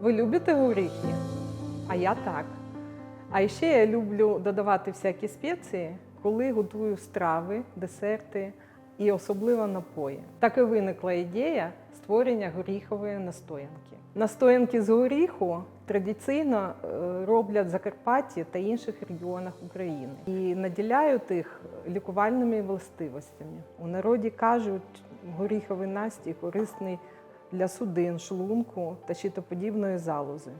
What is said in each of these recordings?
Ви любите горіхи? А я так. А ще я люблю додавати всякі спеції, коли готую страви, десерти і особливо напої. Так і виникла ідея створення горіхової настоянки. Настоянки з горіху традиційно е, роблять в Закарпатті та інших регіонах України і наділяють їх лікувальними властивостями. У народі кажуть, горіховий настій корисний для судин, шлунку та щитоподібної залози.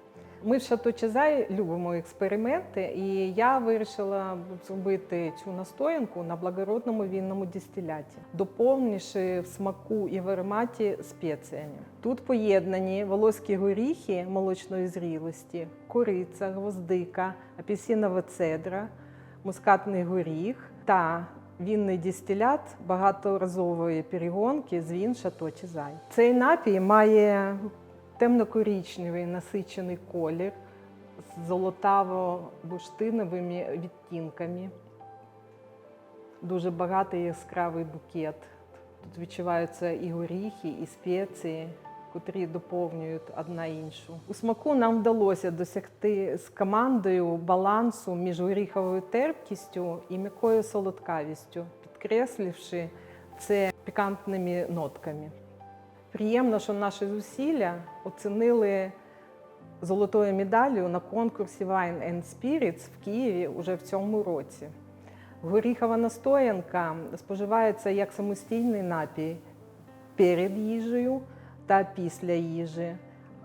Ми в Шато Чезай любимо експерименти, і я вирішила зробити цю настоянку на благородному вінному дистиляті, доповнивши в смаку і в ароматі спеціями. Тут поєднані волоські горіхи молочної зрілості, кориця, гвоздика, апельсинова цедра, мускатний горіх та вінний дистилят багаторазової перегонки з він Шато Чезай. Цей напій має темно-корічневий насичений колір з золотаво-бурштиновими відтінками. Дуже багатий яскравий букет. Тут відчуваються і горіхи, і спеції, котрі доповнюють одна іншу. У смаку нам вдалося досягти з командою балансу між горіховою терпкістю і м'якою солодкавістю, підкресливши це пікантними нотками. Приємно, що наші зусилля оцінили золотою медаллю на конкурсі Wine and Spirits в Києві уже в цьому році. Горіхова настоянка споживається як самостійний напій перед їжею та після їжі,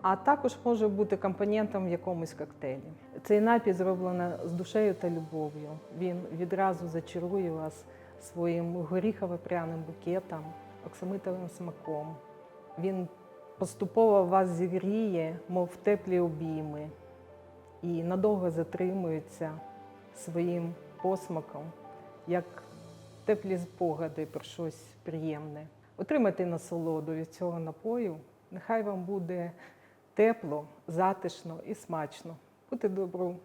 а також може бути компонентом в якомусь коктейлі. Цей напій зроблено з душею та любов'ю. Він відразу зачарує вас своїм горіхово-пряним букетом, оксамитовим смаком. Він поступово вас зігріє, мов теплі обійми, і надовго затримується своїм посмаком, як теплі спогади про щось приємне. Отримайте насолоду від цього напою. Нехай вам буде тепло, затишно і смачно. Бути добру!